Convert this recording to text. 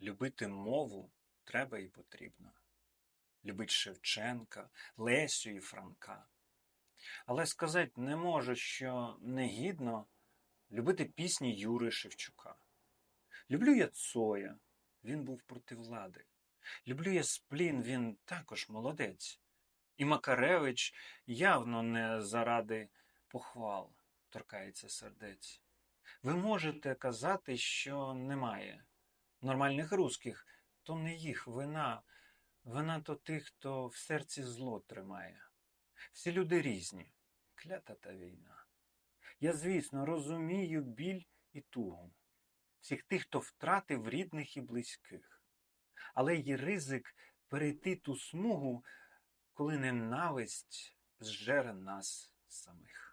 Любити мову треба і потрібно. Любить Шевченка, Лесю і Франка. Але сказать не можу, що негідно любити пісні Юри Шевчука. Люблю я Цоя, він був проти влади. Люблю я Сплін, він також молодець. І Макаревич явно не заради похвал торкається сердець. Ви можете казати, що немає нормальних русських, то не їх вина, вина то тих, хто в серці зло тримає. Всі люди різні, клята та війна. Я, звісно, розумію біль і тугу всіх тих, хто втратив рідних і близьких. Але є ризик перейти ту смугу, коли ненависть зжере нас самих.